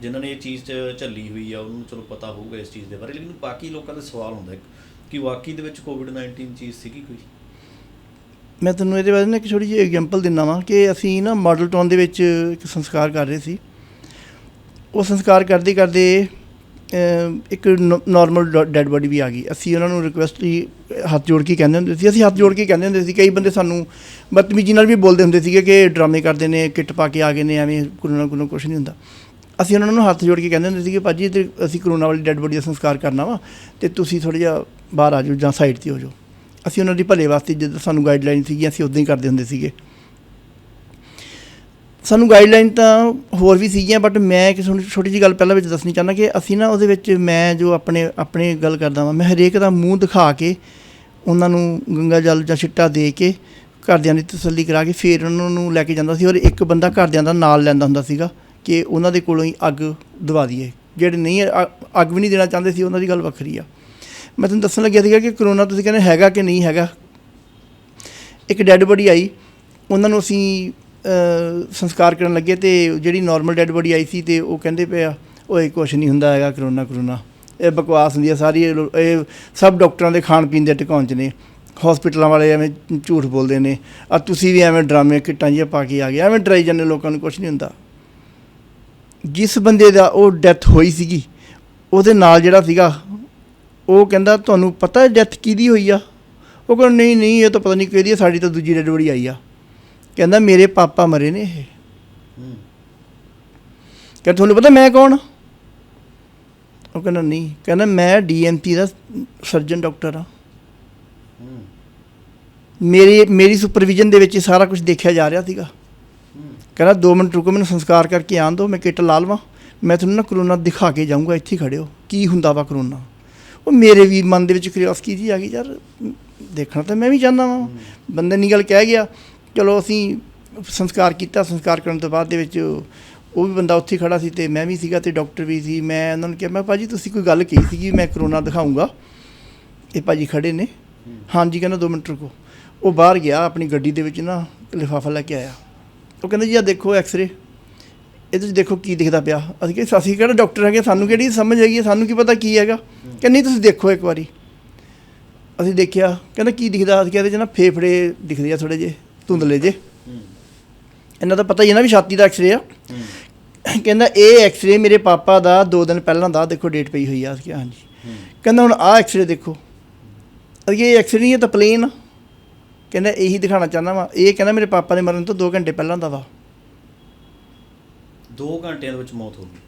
ਜਿਨ੍ਹਾਂ ਨੇ ਇਹ ਚੀਜ਼ 'ਚ ਝੱਲੀ ਹੋਈ ਆ, ਉਹਨੂੰ ਚਲੋ ਪਤਾ ਹੋਊਗਾ ਇਸ ਚੀਜ਼ ਦੇ ਬਾਰੇ, ਲੇਕਿਨ ਬਾਕੀ ਲੋਕਾਂ ਦੇ ਸਵਾਲ ਹੁੰਦਾ ਕਿ ਵਾਕਈ ਦੇ ਵਿੱਚ ਕੋਵਿਡ-19 ਚੀਜ਼ ਸੀਗੀ ਕੋਈ? ਮੈਂ ਤੁਹਾਨੂੰ ਇਹਦੇ ਬਾਰੇ ਨਾ ਇੱਕ ਛੋਟੀ ਜਿਹੀ ਐਗਜ਼ਾਮਪਲ ਦਿੰਦਾ ਵਾਂ ਕਿ ਅਸੀਂ ਨਾ ਮਾਡਲ ਟਾਊਨ ਦੇ ਵਿੱਚ ਇੱਕ ਸੰਸਕਾਰ ਕਰ ਰਹੇ ਸੀ। ਉਹ ਸੰਸਕਾਰ ਕਰਦੇ ਕਰਦੇ ਇੱਕ ਨਾਰਮਲ ਡੈੱਡ ਬੋਡੀ ਵੀ ਆ ਗਈ। ਅਸੀਂ ਉਹਨਾਂ ਨੂੰ ਰਿਕੁਐਸਟ ਹੀ ਹੱਥ ਜੋੜ ਕੇ ਕਹਿੰਦੇ ਹੁੰਦੇ ਸੀ, ਅਸੀਂ ਹੱਥ ਜੋੜ ਕੇ ਕਹਿੰਦੇ ਹੁੰਦੇ ਸੀ, ਕਈ ਬੰਦੇ ਸਾਨੂੰ ਬਦਤਮੀਜ਼ੀ ਨਾਲ ਵੀ ਬੋਲਦੇ ਹੁੰਦੇ ਸੀਗੇ ਕਿ ਡਰਾਮੇ ਕਰਦੇ ਨੇ, ਕਿੱਟ ਪਾ ਕੇ ਆ ਗਏ ਨੇ, ਐਵੇਂ ਕਰੋਨਾ ਕੋਲੋਂ ਕੁਝ ਨਹੀਂ ਹੁੰਦਾ। ਅਸੀਂ ਉਹਨਾਂ ਨੂੰ ਹੱਥ ਜੋੜ ਕੇ ਕਹਿੰਦੇ ਹੁੰਦੇ ਸੀ ਕਿ ਭਾਜੀ ਤੇ ਅਸੀਂ ਕਰੋਨਾ ਵਾਲੀ ਡੈੱਡ ਬੋਡੀ ਦਾ ਸੰਸਕਾਰ ਕਰਨਾ ਵਾ ਤੇ ਤੁਸੀਂ ਥੋੜ੍ਹਾ ਜਿਹਾ ਬਾਹਰ ਆ ਜਾਓ ਜਾਂ ਸਾਈਡ ਤੇ ਹੋ ਜਾਓ। ਅਸੀਂ ਉਹਨਾਂ ਦੀ ਭਲੇ ਵਾਸਤੇ ਜਿੱਦਾਂ ਸਾਨੂੰ ਗਾਈਡਲਾਈਨ ਸੀਗੀ ਅਸੀਂ ਉਦਾਂ ਹੀ ਕਰਦੇ ਹੁੰਦੇ ਸੀਗੇ। ਸਾਨੂੰ ਗਾਈਡਲਾਈਨ ਤਾਂ ਹੋਰ ਵੀ ਸੀਗੀਆਂ ਬਟ ਮੈਂ ਇੱਕ ਤੁਹਾਨੂੰ ਛੋਟੀ ਜਿਹੀ ਗੱਲ ਪਹਿਲਾਂ ਵਿੱਚ ਦੱਸਣੀ ਚਾਹੁੰਦਾ ਕਿ ਅਸੀਂ ਨਾ ਉਹਦੇ ਵਿੱਚ ਮੈਂ ਜੋ ਆਪਣੇ ਆਪਣੇ ਗੱਲ ਕਰਦਾ ਵਾਂ, ਮੈਂ ਹਰੇਕ ਦਾ ਮੂੰਹ ਦਿਖਾ ਕੇ ਉਹਨਾਂ ਨੂੰ ਗੰਗਾ ਜਲ ਜਾਂ ਛਿੱਟਾ ਦੇ ਕੇ ਘਰਦਿਆਂ ਦੀ ਤਸੱਲੀ ਕਰਾ ਕੇ ਫਿਰ ਉਹਨਾਂ ਨੂੰ ਲੈ ਕੇ ਜਾਂਦਾ ਸੀ ਔਰ ਇੱਕ ਬੰਦਾ ਘਰਦਿਆਂ ਦਾ ਨਾਲ ਲੈਂਦਾ ਹੁੰਦਾ ਸੀਗਾ। ਕਿ ਉਹਨਾਂ ਦੇ ਕੋਲੋਂ ਹੀ ਅੱਗ ਦਵਾ ਦਈਏ। ਜਿਹੜੇ ਨਹੀਂ ਅ- ਅੱਗ ਵੀ ਨਹੀਂ ਦੇਣਾ ਚਾਹੁੰਦੇ ਸੀ, ਉਹਨਾਂ ਦੀ ਗੱਲ ਵੱਖਰੀ ਆ। ਮੈਂ ਤੁਹਾਨੂੰ ਦੱਸਣ ਲੱਗਿਆ ਸੀਗਾ ਕਿ ਕਰੋਨਾ ਤੁਸੀਂ ਕਹਿੰਦੇ ਹੈਗਾ ਕਿ ਨਹੀਂ ਹੈਗਾ। ਇੱਕ ਡੈੱਡ ਬੋਡੀ ਆਈ, ਉਹਨਾਂ ਨੂੰ ਅਸੀਂ ਸੰਸਕਾਰ ਕਰਨ ਲੱਗੇ ਤੇ ਜਿਹੜੀ ਨਾਰਮਲ ਡੈੱਡ ਬੋਡੀ ਆਈ ਸੀ ਤੇ ਉਹ ਕਹਿੰਦੇ ਪਿਆ ਓਏ, ਕੁਛ ਨਹੀਂ ਹੁੰਦਾ ਹੈਗਾ ਕਰੋਨਾ ਕਰੋਨਾ। ਇਹ ਬਕਵਾਸ ਹੁੰਦੀ ਹੈ ਸਾਰੀ ਇਹ ਸਭ ਡਾਕਟਰਾਂ ਦੇ ਖਾਣ ਪੀਣ ਦੇ ਟਿਕਾਉਣ 'ਚ ਨੇ। ਹਸਪੀਟਲਾਂ ਵਾਲੇ ਐਵੇਂ ਝੂਠ ਬੋਲਦੇ ਨੇ। ਆ ਤੁਸੀਂ ਵੀ ਐਵੇਂ ਡਰਾਮੇ ਕਿੱਟਾਂ ਜਿਹੀਆਂ ਪਾ ਕੇ ਆ ਗਏ। ਐਵੇਂ ਡਰਾਈ ਜਾਂਦੇ ਲੋਕਾਂ ਨੂੰ ਕੁਛ ਨਹੀਂ ਹੁੰਦਾ। ਜਿਸ ਬੰਦੇ ਦਾ ਉਹ ਡੈਥ ਹੋਈ ਸੀਗੀ, ਉਹਦੇ ਨਾਲ ਜਿਹੜਾ ਸੀਗਾ, ਉਹ ਕਹਿੰਦਾ, ਤੁਹਾਨੂੰ ਪਤਾ ਹੈ ਡੈਥ ਕਿਹਦੀ ਹੋਈ ਆ? ਉਹ ਕਹਿੰਦਾ, ਨਹੀਂ ਨਹੀਂ, ਇਹ ਤਾਂ ਪਤਾ ਨਹੀਂ ਕਿਹਦੀ ਆ, ਸਾਡੀ ਤਾਂ ਦੂਜੀ ਡੈਡ ਬੜੀ ਆਈ ਆ। ਕਹਿੰਦਾ, ਮੇਰੇ ਪਾਪਾ ਮਰੇ ਨੇ ਇਹ। ਹੂੰ ਕਹਿੰਦਾ, ਤੁਹਾਨੂੰ ਪਤਾ ਮੈਂ ਕੌਣ ਆ? ਉਹ ਕਹਿੰਦਾ, ਨਹੀਂ। ਕਹਿੰਦਾ, ਮੈਂ ਡੀਐਮਪੀ ਦਾ ਸਰਜਨ ਡਾਕਟਰ ਆ। ਹੂੰ ਮੇਰੀ ਮੇਰੀ ਸੁਪਰਵਿਜ਼ਨ ਦੇ ਵਿੱਚ ਸਾਰਾ ਕੁਝ ਦੇਖਿਆ ਜਾ ਰਿਹਾ ਸੀਗਾ। ਕਹਿੰਦਾ 2 ਮਿੰਟ ਰੁਕੋ ਮੈਨੂੰ ਸੰਸਕਾਰ ਕਰਕੇ ਆਣ ਦਿਓ ਮੈਂ ਕਿੱਟ ਲਾ ਲਵਾਂ। ਮੈਂ ਤੁਹਾਨੂੰ ਨਾ ਕਰੋਨਾ ਦਿਖਾ ਕੇ ਜਾਊਂਗਾ ਇੱਥੇ ਖੜੇ ਹੋ ਕੀ ਹੁੰਦਾ ਵਾ ਕਰੋਨਾ? ਉਹ ਮੇਰੇ ਵੀ ਮਨ ਦੇ ਵਿੱਚ ਕਿਉਰਿਓਸਿਟੀ ਜੀ ਆ ਗਈ ਯਾਰ ਦੇਖਣਾ ਤਾਂ ਮੈਂ ਵੀ ਚਾਹੁੰਦਾ ਵਾਂ। ਬੰਦੇ ਨੇ ਗੱਲ ਕਹਿ ਗਿਆ ਚਲੋ ਅਸੀਂ ਸੰਸਕਾਰ ਕੀਤਾ ਸੰਸਕਾਰ ਕਰਨ ਤੋਂ ਬਾਅਦ ਦੇ ਵਿੱਚ ਉਹ ਵੀ ਬੰਦਾ ਉੱਥੇ ਖੜਾ ਸੀ ਤੇ ਮੈਂ ਵੀ ਸੀਗਾ ਤੇ ਡਾਕਟਰ ਵੀ ਸੀ। ਮੈਂ ਉਹਨਾਂ ਨੂੰ ਕਿਹਾ ਮੈਂ ਭਾਜੀ ਤੁਸੀਂ ਕੋਈ ਗੱਲ ਕਹੀ ਸੀਗੀ ਮੈਂ ਕਰੋਨਾ ਦਿਖਾਊਂਗਾ। ਇਹ ਭਾਜੀ ਖੜੇ ਨੇ। ਹਾਂਜੀ ਕਹਿੰਦਾ 2 ਮਿੰਟ ਰੁਕੋ। ਉਹ ਬਾਹਰ ਗਿਆ ਆਪਣੀ ਗੱਡੀ ਦੇ ਵਿੱਚ ਨਾ ਲਿਫਾਫਾ ਲੈ ਕੇ ਆਇਆ। ਉਹ ਕਹਿੰਦਾ ਜੀ ਆ ਦੇਖੋ ਐਕਸ-ਰੇ ਇਹਦੇ 'ਚ ਦੇਖੋ ਕੀ ਦਿਖਦਾ ਪਿਆ। ਅਸੀਂ ਕਿ ਅਸੀਂ ਕਿਹੜਾ ਡਾਕਟਰ ਹੈਗੇ ਸਾਨੂੰ ਕਿਹੜੀ ਸਮਝ ਹੈਗੀ ਹੈ, ਸਾਨੂੰ ਕੀ ਪਤਾ ਕੀ ਹੈਗਾ? ਕਿ ਨਹੀਂ ਤੁਸੀਂ ਦੇਖੋ ਇੱਕ ਵਾਰੀ। ਅਸੀਂ ਦੇਖਿਆ ਕਹਿੰਦਾ ਕੀ ਦਿਖਦਾ? ਅਸੀਂ ਕਿਹਾ ਇਹਦੇ 'ਚ ਨਾ ਫੇਫੜੇ ਦਿਖਦੇ ਆ ਥੋੜੇ ਜੇ ਧੁੰਦਲੇ ਜੇ ਇਹਨਾਂ ਦਾ ਪਤਾ ਹੀ ਹੈ ਨਾ ਵੀ ਛਾਤੀ ਦਾ ਐਕਸ-ਰੇ ਆ। ਕਹਿੰਦਾ ਇਹ ਐਕਸ-ਰੇ ਮੇਰੇ ਪਾਪਾ ਦਾ 2 ਦਿਨ ਪਹਿਲਾਂ ਦਾ ਦੇਖੋ ਡੇਟ ਪਈ ਹੋਈ ਆ। ਅਸੀਂ ਕਿਹਾ ਹਾਂਜੀ। ਕਹਿੰਦਾ ਹੁਣ ਆਹ ਐਕਸ-ਰੇ ਦੇਖੋ। ਅਸੀਂ ਕਿਹਾ ਇਹ ਐਕਸ-ਰੇ ਨਹੀਂ ਇਹ ਤਾਂ ਪਲੇਨ ਆ। ਕਹਿੰਦਾ ਇਹੀ ਦਿਖਾਣਾ ਚਾਹੁੰਦਾ ਵਾ। ਇਹ ਕਹਿੰਦਾ ਮੇਰੇ ਪਾਪਾ ਦੇ ਮਰਨ ਤੋਂ 2 ਘੰਟੇ ਪਹਿਲਾਂ ਦਾ ਵਾ। 2 ਘੰਟਿਆਂ ਦੇ ਵਿੱਚ ਮੌਤ ਹੋ ਗਈ।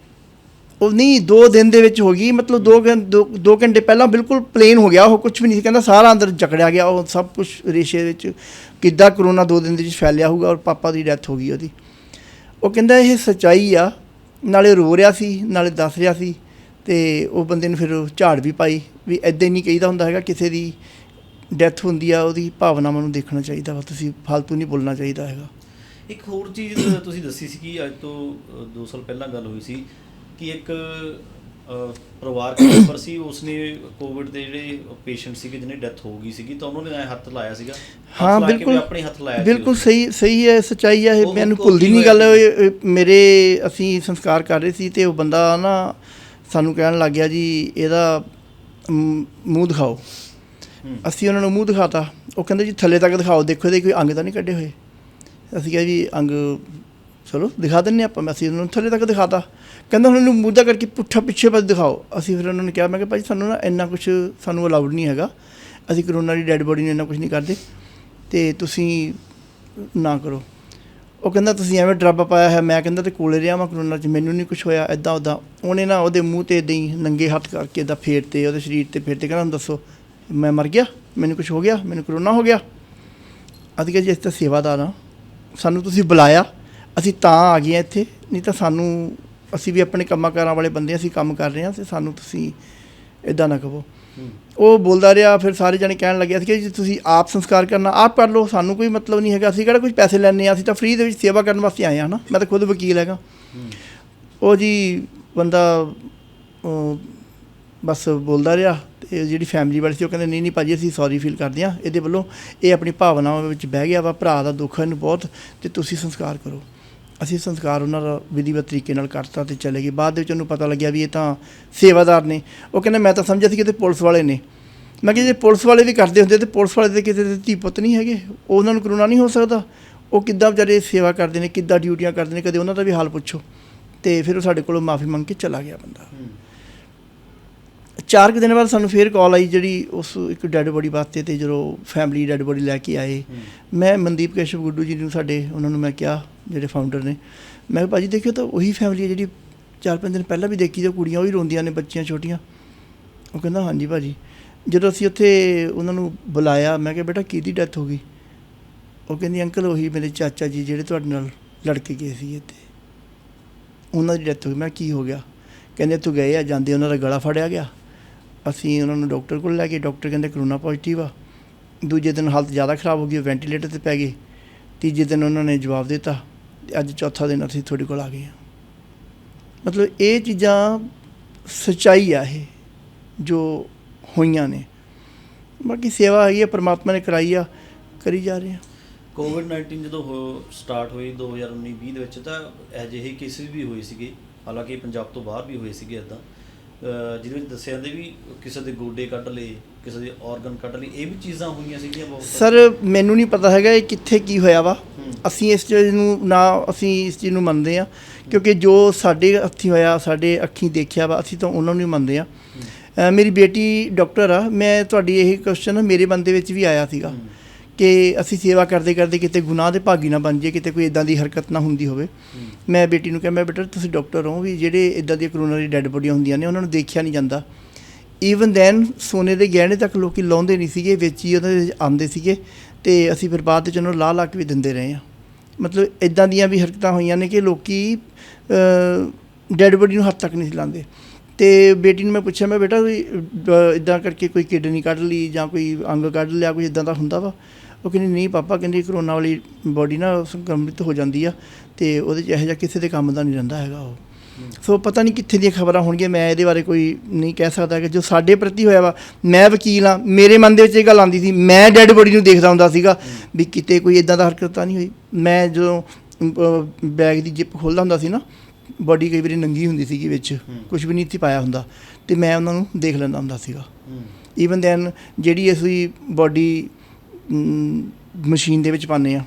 ਉਹ ਨਹੀਂ 2 ਦਿਨ ਦੇ ਵਿੱਚ ਹੋ ਗਈ। ਮਤਲਬ 2 2 ਘੰਟੇ ਪਹਿਲਾਂ ਬਿਲਕੁਲ ਪਲੇਨ ਹੋ ਗਿਆ। ਉਹ ਕੁਝ ਵੀ ਨਹੀਂ ਸੀ। ਕਹਿੰਦਾ ਸਾਰਾ ਅੰਦਰ ਜਕੜਿਆ ਗਿਆ। ਉਹ ਸਭ ਕੁਝ ਰੇਸ਼ੇ ਵਿੱਚ ਕਿੱਦਾਂ ਕਰੋਨਾ 2 ਦਿਨ ਦੇ ਵਿੱਚ ਫੈਲਿਆ ਹੋਊਗਾ ਔਰ ਪਾਪਾ ਦੀ ਡੈਥ ਹੋ ਗਈ ਉਹਦੀ। ਉਹ ਕਹਿੰਦਾ ਇਹ ਸਚਾਈ ਆ। ਨਾਲੇ ਰੋ ਰਿਹਾ ਸੀ ਨਾਲੇ ਦੱਸ ਰਿਹਾ ਸੀ। ਤੇ ਉਹ ਬੰਦੇ ਨੂੰ ਫਿਰ ਝਾੜ ਵੀ ਪਾਈ। ਵੀ ਐਦਾਂ ਹੀ ਨਹੀਂ ਕਹੀਦਾ ਹੁੰਦਾ ਹੈਗਾ। ਕਿਸੇ ਦੀ ਡੈਥ ਹੁੰਦੀ ਆ ਉਹਦੀ ਭਾਵਨਾਵਾਂ ਨੂੰ ਦੇਖਣਾ ਚਾਹੀਦਾ ਵਾ ਤੁਸੀਂ ਫालतू ਨਹੀਂ ਬੋਲਣਾ ਚਾਹੀਦਾ ਹੈਗਾ ਇੱਕ ਹੋਰ ਚੀਜ਼ ਤੁਸੀਂ ਦੱਸੀ ਸੀ ਕਿ ਅੱਜ ਤੋਂ 2 ਸਾਲ ਪਹਿਲਾਂ ਗੱਲ ਹੋਈ ਸੀ ਕਿ ਇੱਕ ਪਰਿਵਾਰਕ ਮੈਂਬਰ ਸੀ ਉਸਨੇ ਕੋਵਿਡ ਦੇ ਜਿਹੜੇ ਪੇਸ਼ੈਂਟ ਸੀਗੇ ਜਿਹਨੇ ਡੈਥ ਹੋ ਗਈ ਸੀਗੀ ਤਾਂ ਉਹਨਾਂ ਨੇ ਹੱਥ ਲਾਇਆ ਸੀਗਾ ਹਾਂ ਬਿਲਕੁਲ ਆਪਣੇ ਹੱਥ ਲਾਇਆ ਬਿਲਕੁਲ। ਸਹੀ ਸਹੀ ਹੈ ਸਚਾਈ ਹੈ ਇਹ ਮੈਨੂੰ ਭੁੱਲਦੀ ਨਹੀਂ ਗੱਲ ਮੇਰੇ ਅਸੀਂ ਸੰਸਕਾਰ ਕਰ ਰਹੇ ਸੀ ਤੇ ਉਹ ਬੰਦਾ ਨਾ ਸਾਨੂੰ ਕਹਿਣ ਲੱਗ ਗਿਆ ਜੀ ਇਹਦਾ ਮੂੰਹ ਦਿਖਾਓ। ਅਸੀਂ ਉਹਨਾਂ ਨੂੰ ਮੂੰਹ ਦਿਖਾਤਾ। ਉਹ ਕਹਿੰਦੇ ਜੀ, ਥੱਲੇ ਤੱਕ ਦਿਖਾਓ, ਦੇਖੋ ਇਹਦੇ ਕੋਈ ਅੰਗ ਤਾਂ ਨਹੀਂ ਕੱਢੇ ਹੋਏ। ਅਸੀਂ ਕਿਹਾ ਜੀ, ਅੰਗ ਚਲੋ, ਦਿਖਾ ਦਿੰਨੇ ਆਪਾਂ। ਮੈਂ ਅਸੀਂ ਉਹਨਾਂ ਨੂੰ ਥੱਲੇ ਤੱਕ ਦਿਖਾਤਾ। ਕਹਿੰਦਾ ਉਹਨਾਂ ਨੂੰ ਮੂਧਾ ਕਰਕੇ ਪੁੱਠਾ ਪਿੱਛੇ ਪਾਸੇ ਦਿਖਾਓ। ਅਸੀਂ ਫਿਰ ਉਹਨਾਂ ਨੂੰ ਕਿਹਾ, ਮੈਂ ਕਿਹਾ, ਭਾਈ ਸਾਨੂੰ ਨਾ ਇੰਨਾ ਕੁਝ ਸਾਨੂੰ ਅਲਾਉਡ ਨਹੀਂ ਹੈਗਾ। ਅਸੀਂ ਕਰੋਨਾ ਦੀ ਡੈੱਡ ਬੋਡੀ ਨੂੰ ਇੰਨਾ ਕੁਝ ਨਹੀਂ ਕਰਦੇ। ਤੇ ਤੁਸੀਂ ਨਾ ਕਰੋ। ਉਹ ਕਹਿੰਦਾ, ਤੁਸੀਂ ਐਵੇਂ ਡਰਾਬਾ ਪਾਇਆ ਹੈ ਮੈਂ ਕਹਿੰਦਾ, ਤੇ ਕੋਲੇ ਰਿਹਾ ਮੈਂ ਕਰੋਨਾ 'ਚ। ਮੈਨੂੰ ਨਹੀਂ ਕੁਝ ਹੋਇਆ ਐਦਾਂ ਉਦਾਂ ਉਹਨੇ ਨਾ ਉਹਦੇ ਮੂੰਹ ਤੇ ਏਦਾਂ ਹੀ ਨੰਗੇ ਹੱਥ ਕਰਕੇ ਦਾ ਫੇਰ ਤੇ, ਉਹਦੇ ਸਰੀਰ ਤੇ ਫੇਰ ਤੇ ਕਹਿੰਦਾ, ਹੁਣ ਦੱਸੋ। ਮੈਂ ਮਰ ਗਿਆ, ਮੈਨੂੰ ਕੁਝ ਹੋ ਗਿਆ, ਮੈਨੂੰ ਕਰੋਨਾ ਹੋ ਗਿਆ। ਅਸੀਂ ਕਿਹਾ ਜੀ, ਅਸੀਂ ਤਾਂ ਸੇਵਾਦਾਰ ਹਾਂ। ਸਾਨੂੰ ਤੁਸੀਂ ਬੁਲਾਇਆ, ਅਸੀਂ ਤਾਂ ਆ ਗਏ ਹਾਂ ਇੱਥੇ। ਨਹੀਂ ਤਾਂ ਸਾਨੂੰ, ਅਸੀਂ ਵੀ ਆਪਣੇ ਕੰਮਾਂ ਕਾਰਾਂ ਵਾਲੇ ਬੰਦੇ ਅਸੀਂ ਕੰਮ ਕਰ ਰਹੇ ਹਾਂ ਤੇ ਸਾਨੂੰ ਤੁਸੀਂ ਇਦਾਂ ਨਾ ਕਹੋ। ਉਹ ਬੋਲਦਾ ਰਿਹਾ, ਫਿਰ ਸਾਰੇ ਜਣੇ ਕਹਿਣ ਲੱਗੇ, ਅਸੀਂ ਕਿ ਜੀ, ਤੁਸੀਂ ਆਪ ਸੰਸਕਾਰ ਕਰਨਾ, ਆਪ ਕਰ ਲਓ, ਸਾਨੂੰ ਕੋਈ ਮਤਲਬ ਨਹੀਂ ਹੈਗਾ। ਅਸੀਂ ਕਿਹੜਾ ਕੁਝ ਪੈਸੇ ਲੈਣੇ ਆ ਅਸੀਂ ਤਾਂ ਫ੍ਰੀ ਦੇ ਵਿੱਚ ਸੇਵਾ ਕਰਨ ਵਾਸਤੇ ਆਏ ਹਾਂ ਨਾ ਮੈਂ ਤਾਂ ਖੁਦ ਵਕੀਲ ਹੈਗਾ। ਉਹ ਜੀ, ਬੰਦਾ ਬਸ ਬੋਲਦਾ ਰਿਹਾ। ਇਹ ਜਿਹੜੀ ਫੈਮਿਲੀ ਵਾਲੇ ਸੀ, ਉਹ ਕਹਿੰਦੇ, ਨਹੀਂ ਨਹੀਂ ਭਾਜੀ, ਅਸੀਂ ਸੌਰੀ ਫੀਲ ਕਰਦੇ ਹਾਂ। ਇਹਦੇ ਵੱਲੋਂ ਇਹ ਆਪਣੀ ਭਾਵਨਾਵਾਂ ਵਿੱਚ ਬਹਿ ਗਿਆ ਵਾ, ਭਰਾ ਦਾ ਦੁੱਖ ਇਹਨੂੰ ਬਹੁਤ, ਤੇ ਤੁਸੀਂ ਸੰਸਕਾਰ ਕਰੋ। ਅਸੀਂ ਸੰਸਕਾਰ ਉਹਨਾਂ ਦਾ ਵਿਧੀਵਤ ਤਰੀਕੇ ਨਾਲ ਕਰਤਾ ਤੇ ਚਲੇ ਗਏ। ਬਾਅਦ ਦੇ ਵਿੱਚ ਉਹਨੂੰ ਪਤਾ ਲੱਗਿਆ ਵੀ ਇਹ ਤਾਂ ਸੇਵਾਦਾਰ ਨੇ। ਉਹ ਕਹਿੰਦਾ, ਮੈਂ ਤਾਂ ਸਮਝਿਆ ਸੀ ਕਿ ਤੇ ਪੁਲਿਸ ਵਾਲੇ ਨੇ। ਮੈਂ ਕਿਹਾ, ਜੇ ਪੁਲਿਸ ਵਾਲੇ ਵੀ ਕਰਦੇ ਹੁੰਦੇ, ਤੇ ਪੁਲਿਸ ਵਾਲੇ ਦੇ ਕਿਸੇ ਦੇ ਧੀ ਪੁੱਤ ਨਹੀਂ ਹੈਗੇ। ਉਹਨਾਂ ਨੂੰ ਕਰੋਨਾ ਨਹੀਂ ਹੋ ਸਕਦਾ। ਉਹ ਕਿੱਦਾਂ ਵਿਚਾਰੇ ਸੇਵਾ ਕਰਦੇ ਨੇ, ਕਿੱਦਾਂ ਡਿਊਟੀਆਂ ਕਰਦੇ ਨੇ, ਕਦੇ ਉਹਨਾਂ ਦਾ ਵੀ ਹਾਲ ਪੁੱਛੋ। ਤੇ ਫਿਰ ਉਹ ਸਾਡੇ ਕੋਲੋਂ ਮਾਫੀ ਮੰਗ ਕੇ ਚਲਾ ਗਿਆ ਬੰਦਾ। ਚਾਰ ਕੁ ਦਿਨ ਬਾਅਦ ਸਾਨੂੰ ਫੇਰ ਕਾਲ ਆਈ ਜਿਹੜੀ ਉਸ ਇੱਕ ਡੈੱਡ ਬੋਡੀ ਵਾਸਤੇ ਤੇ ਜਦੋਂ ਫੈਮਿਲੀ ਡੈੱਡ ਬੋਡੀ ਲੈ ਕੇ ਆਏ। ਮੈਂ ਮਨਦੀਪ ਕੇਸ਼ਵ ਗੁੱਡੂ ਜੀ ਨੂੰ ਸਾਡੇ ਉਹਨਾਂ ਨੂੰ ਮੈਂ ਕਿਹਾ ਜਿਹੜੇ ਫਾਊਂਡਰ ਨੇ ਮੈਂ ਕਿਹਾ ਭਾਜੀ ਦੇਖਿਓ ਤਾਂ ਉਹੀ ਫੈਮਿਲੀ ਹੈ ਜਿਹੜੀ ਚਾਰ ਪੰਜ ਦਿਨ ਪਹਿਲਾਂ ਵੀ ਦੇਖੀ ਤੇ ਕੁੜੀਆਂ ਉਹੀ ਰੋਂਦੀਆਂ ਨੇ ਬੱਚੀਆਂ ਛੋਟੀਆਂ। ਉਹ ਕਹਿੰਦਾ ਹਾਂਜੀ ਭਾਜੀ। ਜਦੋਂ ਅਸੀਂ ਉੱਥੇ ਉਹਨਾਂ ਨੂੰ ਬੁਲਾਇਆ ਮੈਂ ਕਿਹਾ ਬੇਟਾ ਕਿਹਦੀ ਡੈਥ ਹੋ ਗਈ? ਉਹ ਕਹਿੰਦੀ ਅੰਕਲ ਉਹੀ ਮੇਰੇ ਚਾਚਾ ਜੀ ਜਿਹੜੇ ਤੁਹਾਡੇ ਨਾਲ ਲੜ ਕੇ ਗਏ ਸੀ ਇੱਥੇ। ਉਹਨਾਂ ਦੀ ਡੈਥ ਹੋ ਗਈ। ਮੈਂ ਕੀ ਹੋ ਗਿਆ? ਕਹਿੰਦੇ ਤੂੰ ਗਏ ਆ ਜਾਂਦੇ ਉਹਨਾਂ ਦਾ ਗਲਾ ਫੜਿਆ ਗਿਆ। ਅਸੀਂ ਉਹਨਾਂ ਨੂੰ ਡਾਕਟਰ ਕੋਲ ਲੈ ਗਏ, ਡਾਕਟਰ ਕਹਿੰਦੇ ਕਰੋਨਾ ਪੋਜ਼ਿਟਿਵ ਆ। ਦੂਜੇ ਦਿਨ ਹਾਲਤ ਜ਼ਿਆਦਾ ਖਰਾਬ ਹੋ ਗਈ ਵੈਂਟੀਲੇਟਰ ਤੇ ਪੈ ਗਏ। ਤੀਜੇ ਦਿਨ ਉਹਨਾਂ ਨੇ ਜਵਾਬ ਦਿੱਤਾ ਤੇ ਅੱਜ ਚੌਥਾ ਦਿਨ ਅਸੀਂ ਤੁਹਾਡੇ ਕੋਲ ਆ ਗਏ ਹਾਂ। ਮਤਲਬ ਇਹ ਚੀਜ਼ਾਂ ਸੱਚਾਈ ਆ ਇਹ, ਜੋ ਹੋਈਆਂ ਨੇ। ਬਾਕੀ ਸੇਵਾ ਹੈਗੀ ਹੈ ਪ੍ਰਮਾਤਮਾ ਨੇ ਕਰਾਈ ਆ, ਕਰੀ ਜਾ ਰਹੇ ਆ ਕੋਵਿਡ 19 ਜਦੋਂ ਸਟਾਰਟ ਹੋਈ 2019 20 ਦੇ ਵਿੱਚ ਤਾਂ ਅਜਿਹੇ ਕੇਸਿਸ ਵੀ ਹੋਏ ਸੀਗੇ, ਹਾਲਾਂਕਿ ਪੰਜਾਬ ਤੋਂ ਬਾਹਰ ਵੀ ਹੋਏ ਸੀਗੇ ਇਦਾਂ। ਜਿਹਦੇ ਵਿੱਚ ਦੱਸਿਆ ਜਾਂਦੇ ਵੀ ਕਿਸੇ ਦੇ ਗੋਡੇ ਕੱਢ ਲਏ ਕਿਸੇ ਦੇ ਆਰਗਨ ਕੱਢ ਲਏ ਇਹ ਵੀ ਚੀਜ਼ਾਂ ਹੋਈਆਂ ਸੀਗੀਆਂ ਬਹੁਤ ਸਰ ਮੈਨੂੰ ਨਹੀਂ ਪਤਾ ਹੈਗਾ ਇਹ ਕਿੱਥੇ ਕੀ ਹੋਇਆ ਵਾ। ਅਸੀਂ ਇਸ ਚੀਜ਼ ਨੂੰ ਨਾ ਅਸੀਂ ਇਸ ਚੀਜ਼ ਨੂੰ ਮੰਨਦੇ ਆ ਕਿਉਂਕਿ ਜੋ ਸਾਡੇ ਹੱਥੀਂ ਹੋਇਆ ਸਾਡੇ ਅੱਖੀਂ ਦੇਖਿਆ ਵਾ ਅਸੀਂ ਤਾਂ ਉਹਨਾਂ ਨੂੰ ਹੀ ਮੰਨਦੇ ਆ ਮੇਰੀ ਬੇਟੀ ਡਾਕਟਰ ਆ ਮੈਂ ਤੁਹਾਡੀ ਇਹ ਕੁਐਸਚਨ ਮੇਰੇ ਮਨ ਦੇ ਵਿੱਚ ਵੀ ਆਇਆ ਸੀਗਾ। ਕਿ ਅਸੀਂ ਸੇਵਾ ਕਰਦੇ ਕਰਦੇ ਕਿਤੇ ਗੁਨਾਹ ਦੇ ਭਾਗੀ ਨਾ ਬਣ ਜਾਈਏ ਕਿਤੇ ਕੋਈ ਇਦਾਂ ਦੀ ਹਰਕਤ ਨਾ ਹੁੰਦੀ ਹੋਵੇ। ਮੈਂ ਬੇਟੀ ਨੂੰ ਕਿਹਾ ਮੈਂ ਬੇਟਾ ਤੁਸੀਂ ਡਾਕਟਰ ਹੋ ਵੀ ਜਿਹੜੇ ਇਦਾਂ ਦੀਆਂ ਕਰੋਨਾ ਦੀ ਡੈੱਡ ਬੋਡੀਆਂ ਹੁੰਦੀਆਂ ਨੇ ਉਹਨਾਂ ਨੂੰ ਦੇਖਿਆ ਨਹੀਂ ਜਾਂਦਾ। ਈਵਨ ਦੈਨ ਸੋਨੇ ਦੇ ਗਹਿਣੇ ਤੱਕ ਲੋਕੀ ਲਾਉਂਦੇ ਨਹੀਂ ਸੀਗੇ ਵਿੱਚ ਹੀ ਉਹਦੇ ਵਿੱਚ ਆਉਂਦੇ ਸੀਗੇ ਤੇ ਅਸੀਂ ਫਿਰ ਬਾਅਦ ਵਿੱਚ ਉਹਨਾਂ ਨੂੰ ਲਾ ਲਾ ਕੇ ਵੀ ਦਿੰਦੇ ਰਹੇ ਆ ਮਤਲਬ ਇਦਾਂ ਦੀਆਂ ਵੀ ਹਰਕਤਾਂ ਹੋਈਆਂ ਨੇ ਕਿ ਲੋਕੀ ਡੈੱਡ ਬੋਡੀ ਨੂੰ ਹੱਥ ਤੱਕ ਨਹੀਂ ਲਾਉਂਦੇ। ਤੇ ਬੇਟੀ ਨੂੰ ਮੈਂ ਪੁੱਛਿਆ ਮੈਂ ਬੇਟਾ ਵੀ ਇਦਾਂ ਕਰਕੇ ਕੋਈ ਕਿਡਨੀ ਕੱਢ ਲਈ ਜਾਂ ਕੋਈ ਅੰਗ ਕੱਢ ਲਿਆ ਕੋਈ ਇਦਾਂ ਦਾ ਹੁੰਦਾ ਵਾ? ਉਹ ਕਹਿੰਦੀ ਨਹੀਂ ਪਾਪਾ ਕਹਿੰਦੀ ਕਰੋਨਾ ਵਾਲੀ ਬੋਡੀ ਨਾ ਸੰਕਰਮਿਤ ਹੋ ਜਾਂਦੀ ਆ ਤੇ ਉਹਦੇ 'ਚ ਇਹੋ ਜਿਹਾ ਕਿਸੇ ਦੇ ਕੰਮ ਦਾ ਨਹੀਂ ਰਹਿੰਦਾ ਹੈਗਾ ਉਹ। ਸੋ ਪਤਾ ਨਹੀਂ ਕਿੱਥੇ ਦੀਆਂ ਖਬਰਾਂ ਹੋਣਗੀਆਂ। ਮੈਂ ਇਹਦੇ ਬਾਰੇ ਕੋਈ ਨਹੀਂ ਕਹਿ ਸਕਦਾ ਕਿ ਜੋ ਸਾਡੇ ਪ੍ਰਤੀ ਹੋਇਆ ਵਾ ਮੈਂ ਵਕੀਲ ਆ। ਮੇਰੇ ਮਨ ਦੇ ਵਿੱਚ ਇਹ ਗੱਲ ਆਉਂਦੀ ਸੀ ਮੈਂ ਡੈੱਡ ਬੋਡੀ ਨੂੰ ਦੇਖਦਾ ਹੁੰਦਾ ਸੀਗਾ ਵੀ ਕਿਤੇ ਕੋਈ ਇਦਾਂ ਦਾ ਹਰਕਤ ਤਾਂ ਨਹੀਂ ਹੋਈ। ਮੈਂ ਜਦੋਂ ਬੈਗ ਦੀ ਜਿੱਪ ਖੋਲ੍ਹਦਾ ਹੁੰਦਾ ਸੀ ਨਾ ਬੋਡੀ ਕਈ ਵਾਰੀ ਨੰਗੀ ਹੁੰਦੀ ਸੀਗੀ ਵਿੱਚ ਕੁਝ ਵੀ ਨਹੀਂ ਸੀ ਪਾਇਆ ਹੁੰਦਾ। ਤੇ ਮੈਂ ਉਹਨਾਂ ਨੂੰ ਦੇਖ ਲੈਂਦਾ ਹੁੰਦਾ ਸੀਗਾ। ਈਵਨ ਦੈਨ ਜਿਹੜੀ ਅਸੀਂ ਬੋਡੀ ਮਸ਼ੀਨ ਦੇ ਵਿੱਚ ਪਾਉਂਦੇ ਆ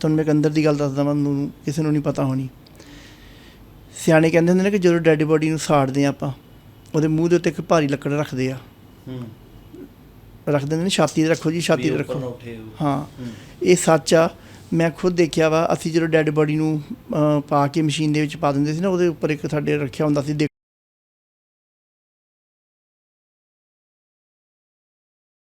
ਤੁਹਾਨੂੰ ਮੈਂ ਇੱਕ ਅੰਦਰ ਦੀ ਗੱਲ ਦੱਸਦਾ ਵਾਂ ਨੂੰ ਕਿਸੇ ਨੂੰ ਨਹੀਂ ਪਤਾ ਹੋਣੀ। ਸਿਆਣੇ ਕਹਿੰਦੇ ਹੁੰਦੇ ਨੇ ਕਿ ਜਦੋਂ ਡੈੱਡ ਬੋਡੀ ਨੂੰ ਸਾੜਦੇ ਆ ਆਪਾਂ ਉਹਦੇ ਮੂੰਹ ਦੇ ਉੱਤੇ ਇੱਕ ਭਾਰੀ ਲੱਕੜ ਰੱਖਦੇ ਆ। ਹੂੰ। ਰੱਖ ਦਿੰਦੇ ਨੇ ਛਾਤੀ ਤੇ ਰੱਖੋ ਜੀ ਛਾਤੀ ਤੇ ਰੱਖੋ। ਹਾਂ ਇਹ ਸੱਚ ਆ। ਮੈਂ ਖੁਦ ਦੇਖਿਆ ਵਾ ਅਸੀਂ ਜਦੋਂ ਡੈੱਡ ਬੋਡੀ ਨੂੰ ਪਾ ਕੇ ਮਸ਼ੀਨ ਦੇ ਵਿੱਚ ਪਾ ਦਿੰਦੇ ਸੀ ਨਾ ਉਹਦੇ ਉੱਪਰ ਇੱਕ ਸਾਡੇ ਰੱਖਿਆ ਹੁੰਦਾ ਸੀ